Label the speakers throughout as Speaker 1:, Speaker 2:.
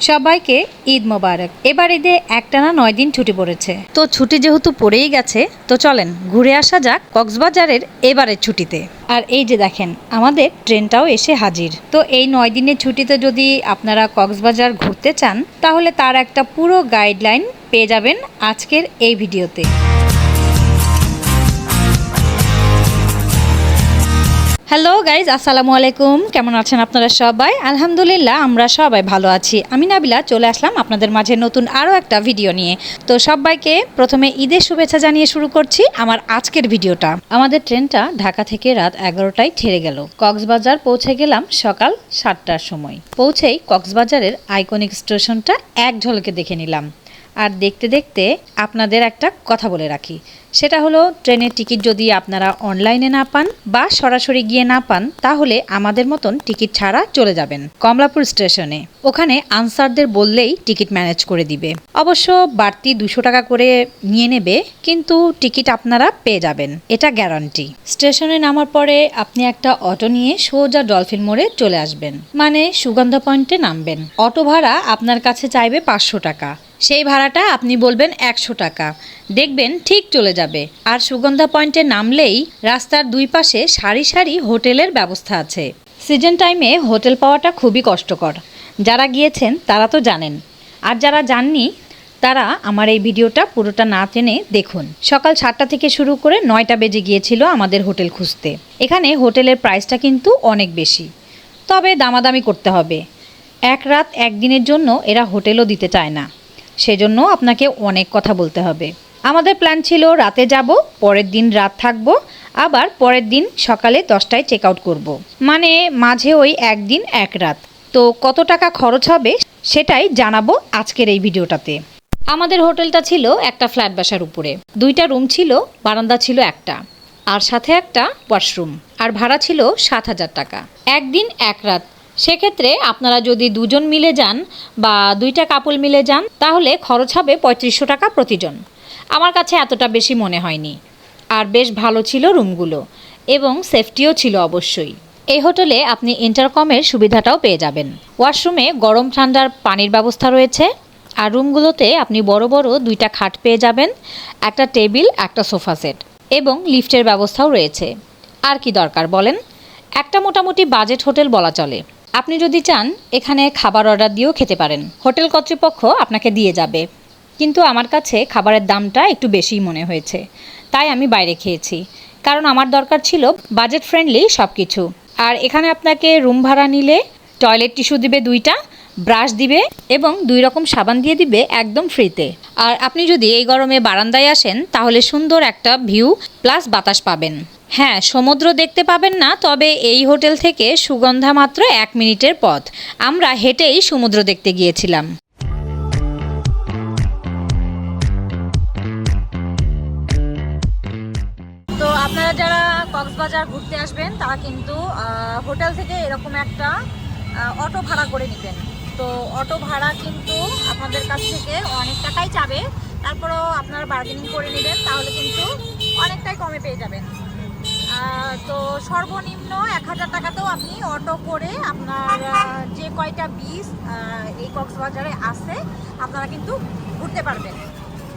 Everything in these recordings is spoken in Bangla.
Speaker 1: সবাইকে ঈদ মোবারক। এবার ঈদে একটানা নয় দিন ছুটি পড়েছে। তো ছুটি যেহেতু পড়েই গেছে, তো চলেন ঘুরে আসা যাক কক্সবাজারের এবারের ছুটিতে। আর এই যে দেখেন, আমাদের ট্রেনটাও এসে হাজির। তো এই নয় দিনের ছুটিতে যদি আপনারা কক্সবাজার ঘুরতে চান, তাহলে তার একটা পুরো গাইডলাইন পেয়ে যাবেন আজকের এই ভিডিওতে। হ্যালো গাইজ আসসালামু আলাইকুম। কেমন আছেন আপনারা সবাই? আলহামদুলিল্লাহ, আমরা সবাই ভালো আছি। আমি নাবিলা, চলে আসলাম আপনাদের মাঝে নতুন আরও একটা ভিডিও নিয়ে। তো সবাইকে প্রথমে ঈদের শুভেচ্ছা জানিয়ে শুরু করছি আমার আজকের ভিডিওটা। আমাদের ট্রেনটা ঢাকা থেকে রাত এগারোটায় ছেড়ে গেল। কক্সবাজার পৌঁছে গেলাম সকাল সাতটার সময়। পৌঁছেই কক্সবাজারের আইকনিক স্টেশনটা এক ঝলকে দেখে নিলাম। আর দেখতে দেখতে আপনাদের একটা কথা বলে রাখি। সেটা হলো, ট্রেনের টিকিট যদি আপনারা অনলাইনে না পান বা সরাসরি গিয়ে না পান, তাহলে আমাদের মতন টিকিট ছাড়া চলে যাবেন কমলাপুর স্টেশনে। ওখানে আনসারদের বললেই টিকিট ম্যানেজ করে দিবে। অবশ্য বাড়তি দুশো টাকা করে নিয়ে নেবে, কিন্তু টিকিট আপনারা পেয়ে যাবেন। এটা গ্যারান্টি। স্টেশনে নামার পরে আপনি একটা অটো নিয়ে সোজা ডলফিন মোড়ে চলে আসবেন। মানে সুগন্ধা পয়েন্টে নামবেন। অটো ভাড়া আপনার কাছে চাইবে পাঁচশো টাকা। সেই ভাড়াটা আপনি বলবেন একশো টাকা। দেখবেন ঠিক চলে যাবে। আর সুগন্ধা পয়েন্টে নামলেই রাস্তার দুই পাশে সারি সারি হোটেলের ব্যবস্থা আছে। সিজন টাইমে হোটেল পাওয়াটা খুবই কষ্টকর। যারা গিয়েছেন তারা তো জানেন। আর যারা যাননি, তারা আমার এই ভিডিওটা পুরোটা না টেনে দেখুন। সকাল সাতটা থেকে শুরু করে নয়টা বেজে গিয়েছিল আমাদের হোটেল খুঁজতে। এখানে হোটেলের প্রাইসটা কিন্তু অনেক বেশি। তবে দামাদামি করতে হবে। এক রাত একদিনের জন্য এরা হোটেলও দিতে চায় না। সেজন্য আপনাকে অনেক কথা বলতে হবে। আমাদের প্ল্যান ছিল রাতে যাব, পরের দিন রাত থাকব, আবার পরের দিন সকালে দশটায় চেক আউট করব। মানে মাঝে ওই একদিন এক রাত। তো কত টাকা খরচ হবে সেটাই জানাব আজকের এই ভিডিওটাতে। আমাদের হোটেলটা ছিল একটা ফ্ল্যাট বাসার উপরে। দুইটা রুম ছিল, বারান্দা ছিল একটা। আর সাথে একটা ওয়াশরুম আর ভাড়া ছিল সাত হাজার টাকা। একদিন এক রাত। সেক্ষেত্রে আপনারা যদি দুজন মিলে যান বা দুইটা কাপল মিলে যান, তাহলে খরচ হবে পঁয়ত্রিশশো টাকা প্রতিজন। আমার কাছে এতটা বেশি মনে হয়নি। আর বেশ ভালো ছিল রুমগুলো এবং সেফটিও ছিল অবশ্যই। এই হোটেলে আপনি ইন্টারকমের সুবিধাটাও পেয়ে যাবেন। ওয়াশরুমে গরম ঠান্ডার পানির ব্যবস্থা রয়েছে আর রুমগুলোতে আপনি বড় বড় দুইটা খাট পেয়ে যাবেন, একটা টেবিল, একটা সোফা সেট এবং লিফটের ব্যবস্থাও রয়েছে। আর কি দরকার বলেন? একটা মোটামুটি বাজেট হোটেল বলা চলে। আপনি যদি চান, এখানে খাবার অর্ডার দিয়েও খেতে পারেন। হোটেল কর্তৃপক্ষ আপনাকে দিয়ে যাবে। কিন্তু আমার কাছে খাবারের দামটা একটু বেশিই মনে হয়েছে। তাই আমি বাইরে খেয়েছি। কারণ আমার দরকার ছিল বাজেট ফ্রেন্ডলি সব কিছু আর এখানে আপনাকে রুম ভাড়া নিলে টয়লেট টিস্যু দিবে দুইটা ব্রাশ দিবে এবং দুই রকম সাবান দিয়ে দিবে একদম ফ্রিতে আর আপনি যদি এই গরমে বারান্দায় আসেন, তাহলে সুন্দর একটা ভিউ প্লাস বাতাস পাবেন। হ্যাঁ সমুদ্র দেখতে পাবেন না, তবে এই হোটেল থেকে সুগন্ধা মাত্র এক মিনিটের পথ। আমরা হেঁটেই সমুদ্র দেখতে গিয়েছিলাম। তো আপনারা যারা কক্সবাজার ঘুরতে আসবেন, তারা কিন্তু হোটেল থেকে এরকম একটা অটো ভাড়া করে নেবেন। তো অটো ভাড়া কিন্তু আপনাদের কাছ থেকে অনেক টাকাই চাবে তারপরেও আপনারা বার্গেনিং করে নেবেন, তাহলে কিন্তু অনেকটাই কমে পেয়ে যাবেন। তো সর্বনিম্ন এক হাজার টাকাতেও আপনি অটো করে আপনার যে কয়টা বীজ এই কক্সবাজারে আছে, আপনারা কিন্তু ঘুরতে পারবেন।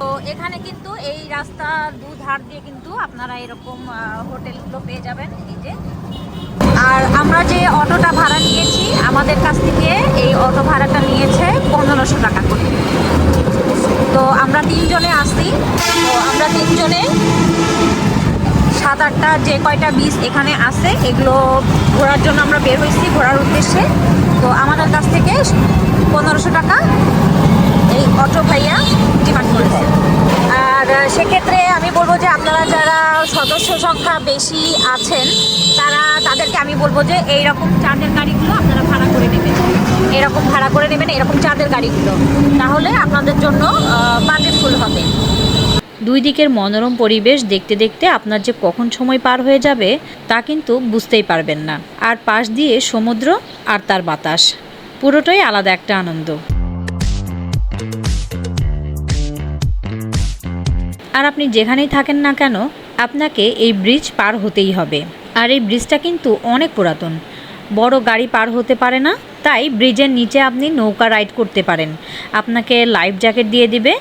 Speaker 1: তো এখানে কিন্তু এই রাস্তার দুধার দিয়ে কিন্তু আপনারা এরকম হোটেলগুলো পেয়ে যাবেন এই যে। আর আমরা যে অটোটা ভাড়া নিয়েছি, আমাদের কাছ থেকে এই অটো ভাড়াটা নিয়েছে পনেরোশো টাকা করে। তো আমরা তিনজনে আসছি তো আমরা তিনজনে সাত আটটা যে কয়টা বীজ এখানে আছে, এগুলো ঘোরার জন্য আমরা বের হয়েছি ঘোরার উদ্দেশ্যে। তো আমাদের কাছ থেকে পনেরোশো টাকা এই অটো ভাইয়া ডিমান্ড করেছে। আর সেক্ষেত্রে আমি বলব যে আপনারা যারা সদস্য সংখ্যা বেশি আছেন, তারা তাদেরকে আমি বলব যে এই রকম চাঁদের গাড়িগুলো আপনারা ভাড়া করে নেবেন। এরকম ভাড়া করে নেবেন, এরকম চাঁদের গাড়িগুলো। তাহলে আপনাদের জন্য বাজেটফুল হবে। দুই দিকের মনোরম পরিবেশ দেখতে দেখতে আপনার যে কখন সময় পার হয়ে যাবে, তা কিন্তু বুঝতেই পারবেন না। আর পাশ দিয়ে সমুদ্র আর তার বাতাস, পুরোটাই আলাদা একটা আনন্দ। আর আপনি যেখানেই থাকেন না কেন, আপনাকে এই ব্রিজ পার হতেই হবে। আর এই ব্রিজটা কিন্তু অনেক পুরাতন। বড় গাড়ি পার হতে পারে না, তাই ব্রিজের নিচে আপনি নৌকা রাইড করতে পারেন। আপনাকে লাইফ জ্যাকেট দিয়ে দিবে।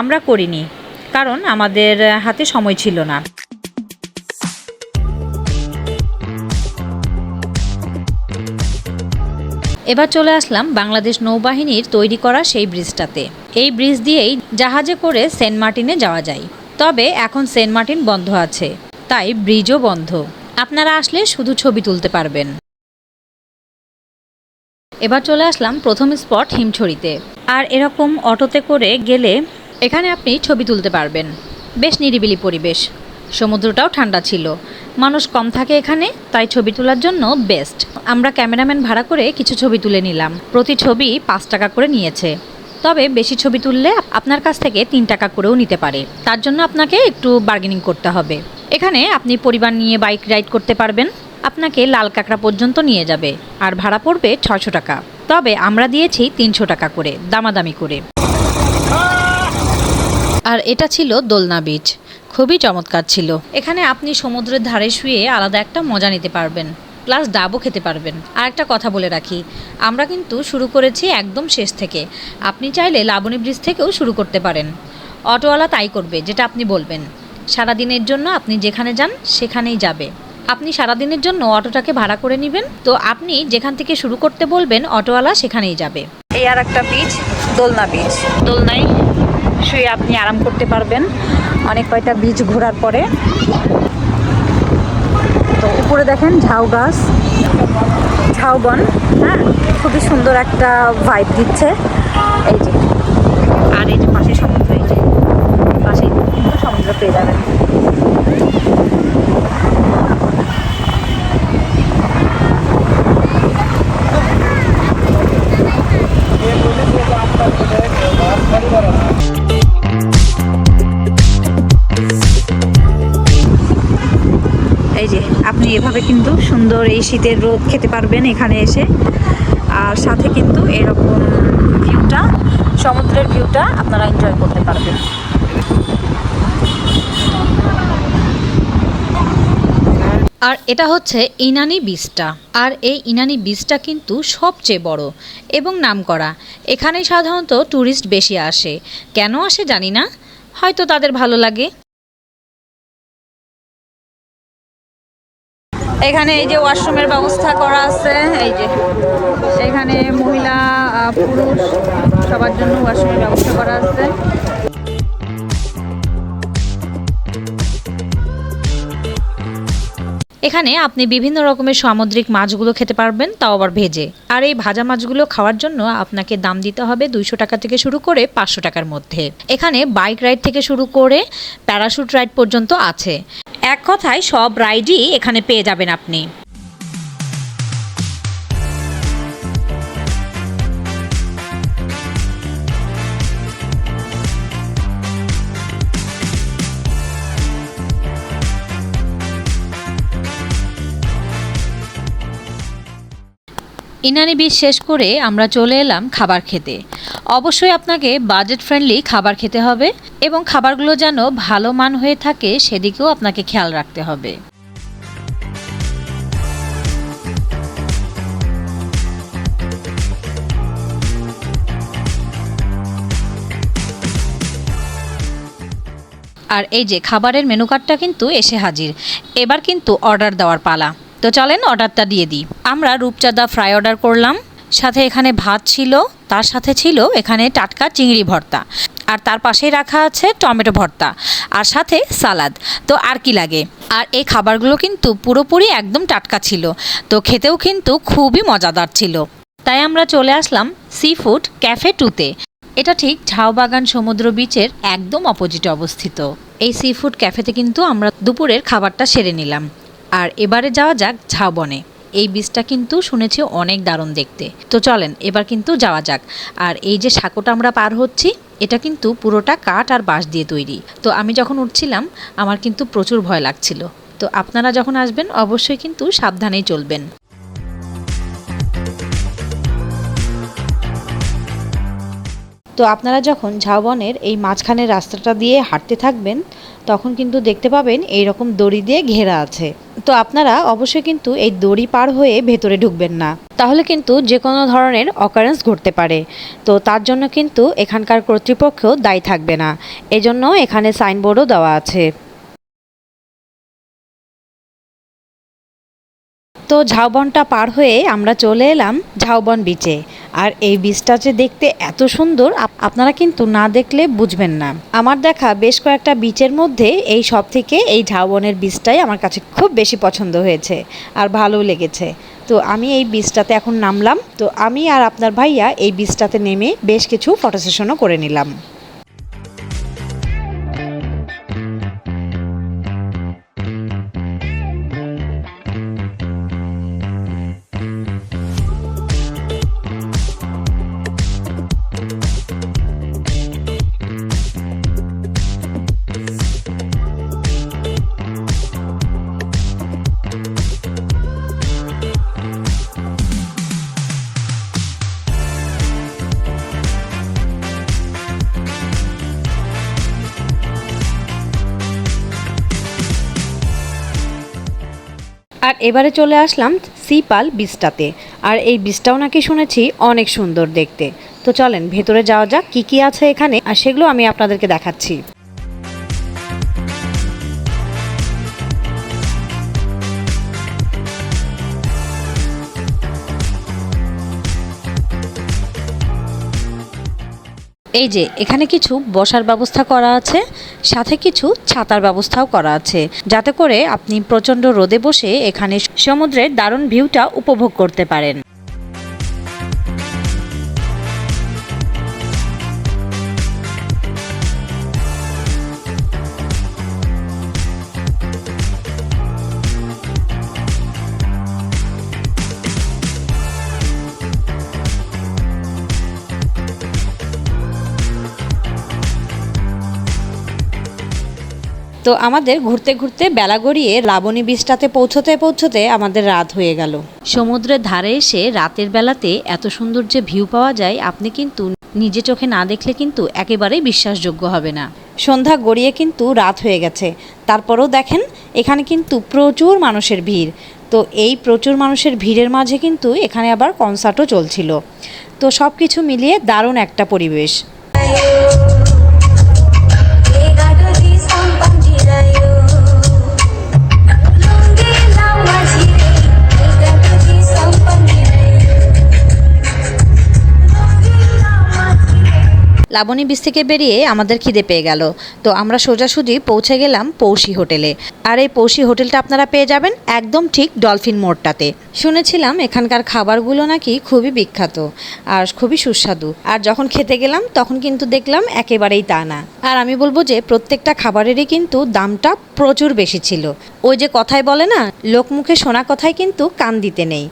Speaker 1: আমরা করিনি। কারণ আমাদের হাতে সময় ছিল না। এবার চলে আসলাম বাংলাদেশ নৌবাহিনীর তৈরি করা সেই ব্রিজটাতে। এই ব্রিজ দিয়েই জাহাজে করে সেন্ট মার্টিনে যাওয়া যায়। তবে এখন সেন্ট মার্টিন বন্ধ আছে, তাই ব্রিজও বন্ধ। আপনারা আসলে শুধু ছবি তুলতে পারবেন। এবার চলে আসলাম প্রথম স্পট হিমছড়িতে। আর এরকম অটোতে করে গেলে এখানে আপনি ছবি তুলতে পারবেন। বেশ নিরিবিলি পরিবেশ। সমুদ্রটাও ঠান্ডা ছিল। মানুষ কম থাকে এখানে, তাই ছবি তোলার জন্য বেস্ট। আমরা ক্যামেরাম্যান ভাড়া করে কিছু ছবি তুলে নিলাম। প্রতি ছবি পাঁচ টাকা করে নিয়েছে। তবে বেশি ছবি তুললে আপনার কাছ থেকে তিন টাকা করেও নিতে পারে। তার জন্য আপনাকে একটু বার্গেনিং করতে হবে। এখানে আপনি পরিবার নিয়ে বাইক রাইড করতে পারবেন। আপনাকে লাল কাঁকড়া পর্যন্ত নিয়ে যাবে। আর ভাড়া পড়বে ছয়শো টাকা। তবে আমরা দিয়েছি তিনশো টাকা করে, দামাদামি করে। আর এটা ছিল দোলনা বিচ। খুবই চমৎকার ছিল। এখানে আপনি সমুদ্রের ধারে শুয়ে আলাদা একটা মজা নিতে পারবেন প্লাস ডাবও খেতে পারবেন। আর একটা কথা বলে রাখি আমরা কিন্তু শুরু করেছি একদম শেষ থেকে। আপনি চাইলে লাবণী ব্রিজ থেকেও শুরু করতে পারেন। অটোওয়ালা তাই করবে যেটা আপনি বলবেন। সারাদিনের জন্য আপনি যেখানে যান সেখানেই যাবে। আপনি সারাদিনের জন্য অটোটাকে ভাড়া করে নেবেন তো আপনি যেখান থেকে শুরু করতে বলবেন অটোওয়ালা সেখানেই যাবে। এই আর একটা বিচ দোলনা বিচ। দোলনায় শুয়ে আপনি আরাম করতে পারবেন। অনেক কয়টা বীজ ঘোরার পরে। তো উপরে দেখেন ঝাউ গাছ। ঝাউবন হ্যাঁ? খুবই সুন্দর একটা ভাইব দিচ্ছে। এই যে, আর এই যে পাশে সমুদ্র, এই যে পাশে সমুদ্র পেয়ে যাবেন। এই শীতের রোদ খেতে পারবেন এখানে এসে। আর সাথে কিন্তু এরকম ভিউটা সমুদ্রের ভিউটা আপনারা এনজয় করতে পারবেন। আর এটা হচ্ছে ইনানি বীজটা। আর এই ইনানি বীজটা কিন্তু সবচেয়ে বড় এবং নামকরা। এখানেই সাধারণত ট্যুরিস্ট বেশি আসে। কেন আসে জানি না। হয়তো তাদের ভালো লাগে। এখানে এই যে ওয়াশরুমের ব্যবস্থা করা আছে, এই যে। এখানে মহিলা পুরুষ, সবার জন্য ওয়াশরুমের ব্যবস্থা করা আছে। এখানে আপনি বিভিন্ন রকমের সামুদ্রিক মাছগুলো খেতে পারবেন, তাও আবার ভেজে। আর এই ভাজা মাছগুলো খাওয়ার জন্য আপনাকে দাম দিতে হবে দুইশো টাকা থেকে শুরু করে পাঁচশো টাকার মধ্যে। এখানে বাইক রাইড থেকে শুরু করে প্যারাশুট রাইড পর্যন্ত আছে। এক কথায় সব রাইডই এখানে পেয়ে যাবেন আপনি। ইনানি বীজ শেষ করে আমরা চলে এলাম খাবার খেতে। অবশ্যই আপনাকে বাজেট ফ্রেন্ডলি খাবার খেতে হবে এবং খাবারগুলো যেন ভালো মান হয়ে থাকে সেদিকেও আপনাকে খেয়াল রাখতে হবে। আর এই যে খাবারের মেনু কার্ডটা কিন্তু এসে হাজির। এবার কিন্তু অর্ডার দেওয়ার পালা। তো চলেন অর্ডারটা দিয়ে দিই। আমরা রূপচাঁদা ফ্রাই অর্ডার করলাম। সাথে এখানে ভাত ছিল, তার সাথে ছিল এখানে টাটকা চিংড়ি ভর্তা। আর তার পাশেই রাখা আছে টমেটো ভর্তা আর সাথে সালাদ। তো আর কি লাগে? আর এই খাবারগুলো কিন্তু পুরোপুরি একদম টাটকা ছিল। তো খেতেও কিন্তু খুবই মজাদার ছিল। তাই আমরা চলে আসলাম সি ফুড ক্যাফে টুতে এটা ঠিক ঝাউবাগান সমুদ্র বিচের একদম অপোজিটে অবস্থিত। এই সি ফুড ক্যাফেতে কিন্তু আমরা দুপুরের খাবারটা সেরে নিলাম। আর এবারে যাওয়া যাক ঝাউবনে এই বীজটা কিন্তু শুনেছি অনেক দারুণ দেখতে। তো চলেন, এবার কিন্তু যাওয়া যাক। আর এই যে সাঁকোটা আমরা পার হচ্ছি, এটা কিন্তু পুরোটা কাঠ আর বাঁশ দিয়ে তৈরি। তো আমি যখন উঠছিলাম, আমার কিন্তু প্রচুর ভয় লাগছিল। তো আপনারা যখন আসবেন, অবশ্যই কিন্তু সাবধানেই চলবেন। তো আপনারা যখন ঝাউবনের এই মাঝখানের রাস্তাটা দিয়ে হাঁটতে থাকবেন, তখন কিন্তু দেখতে পাবেন এই রকম দড়ি দিয়ে ঘেরা আছে। তো আপনারা অবশ্যই কিন্তু এই দড়ি পার হয়ে ভেতরে ঢুকবেন না। তাহলে কিন্তু যে কোনো ধরনের অকারেন্স ঘটতে পারে। তো তার জন্য কিন্তু এখানকার কর্তৃপক্ষ দায়ী থাকবে না। এজন্য এখানে সাইনবোর্ডও দেওয়া আছে। তো ঝাউবনটা পার হয়ে আমরা চলে এলাম ঝাউবন বিচে আর এই বীজটা যে দেখতে এত সুন্দর আপনারা কিন্তু না দেখলে বুঝবেন না। আমার দেখা বেশ কয়েকটা বিচের মধ্যে এই সব থেকে এই ঝাউবনের বীজটাই আমার কাছে খুব বেশি পছন্দ হয়েছে আর ভালোও লেগেছে। তো আমি এই বীজটাতে এখন নামলাম। তো আমি আর আপনার ভাইয়া এই বীজটাতে নেমে বেশ কিছু ফটো সেশনও করে নিলাম। এবারে চলে আসলাম সিপাল বিস্টাতে আর এই বিষটাও নাকি শুনেছি অনেক সুন্দর দেখতে। তো চলেন, ভেতরে যাওয়া যাক, কি কি আছে এখানে, আর সেগুলো আমি আপনাদেরকে দেখাচ্ছি। এই যে, এখানে কিছু বসার ব্যবস্থা করা আছে, সাথে কিছু ছাতার ব্যবস্থাও করা আছে। যাতে করে আপনি প্রচণ্ড রোদে বসে এখানে সমুদ্রের দারুণ ভিউটা উপভোগ করতে পারেন। তো আমাদের ঘুরতে ঘুরতে বেলা গড়িয়ে লাবণী বীজটাতে পৌঁছতে পৌঁছতে আমাদের রাত হয়ে গেল। সমুদ্রের ধারে এসে রাতের বেলাতে এত সুন্দর যে ভিউ পাওয়া যায়, আপনি কিন্তু নিজে চোখে না দেখলে কিন্তু একেবারেই বিশ্বাসযোগ্য হবে না। সন্ধ্যা গড়িয়ে কিন্তু রাত হয়ে গেছে। তারপরেও দেখেন, এখানে কিন্তু প্রচুর মানুষের ভিড়। তো এই প্রচুর মানুষের ভিড়ের মাঝে কিন্তু এখানে আবার কনসার্টও চলছিল। তো সব কিছু মিলিয়ে দারুণ একটা পরিবেশ। লাবণী বীজ থেকে বেরিয়ে আমাদের খিদে পেয়ে গেল। তো আমরা সোজাসুজি পৌঁছে গেলাম পৌষি হোটেলে। আর এই পৌষি হোটেলটা আপনারা পেয়ে যাবেন একদম ঠিক ডলফিন মোড়টাতে। শুনেছিলাম এখানকার খাবারগুলো নাকি খুবই বিখ্যাত আর খুবই সুস্বাদু। আর যখন খেতে গেলাম, তখন কিন্তু দেখলাম একেবারেই তা না। আর আমি বলব যে প্রত্যেকটা খাবারেরই কিন্তু দামটা প্রচুর বেশি ছিল। ওই যে কথায় বলে না, লোকমুখে শোনা কথায় কিন্তু কান দিতে নেই।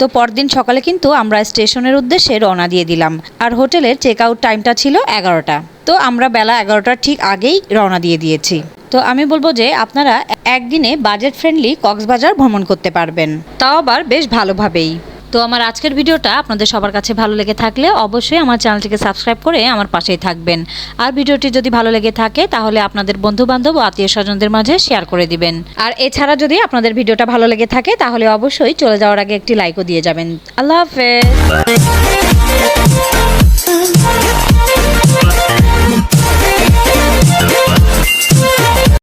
Speaker 1: তো পরদিন সকালে কিন্তু আমরা স্টেশনের উদ্দেশ্যে রওনা দিয়ে দিলাম। আর হোটেলের চেক আউট টাইমটা ছিল এগারোটা। তো আমরা বেলা এগারোটার ঠিক আগেই রওনা দিয়ে দিয়েছি। তো আমি বলব যে আপনারা একদিনে বাজেট ফ্রেন্ডলি কক্সবাজার ভ্রমণ করতে পারবেন। তাও আবার বেশ ভালোভাবেই। তো আমার আজকের ভিডিওটা আপনাদের সবার কাছে ভালো লেগে থাকলে অবশ্যই আমার চ্যানেলটিকে সাবস্ক্রাইব করে আমার পাশেই থাকবেন। আর ভিডিওটি যদি ভালো লেগে থাকে, তাহলে আপনাদের বন্ধু বান্ধব ও আত্মীয় স্বজনদের মাঝে শেয়ার করে দিবেন। আর এছাড়া যদি আপনাদের ভিডিওটা ভালো লেগে থাকে, তাহলে অবশ্যই চলে যাওয়ার আগে একটি লাইকও দিয়ে যাবেন। আল্লাহ হাফেজ।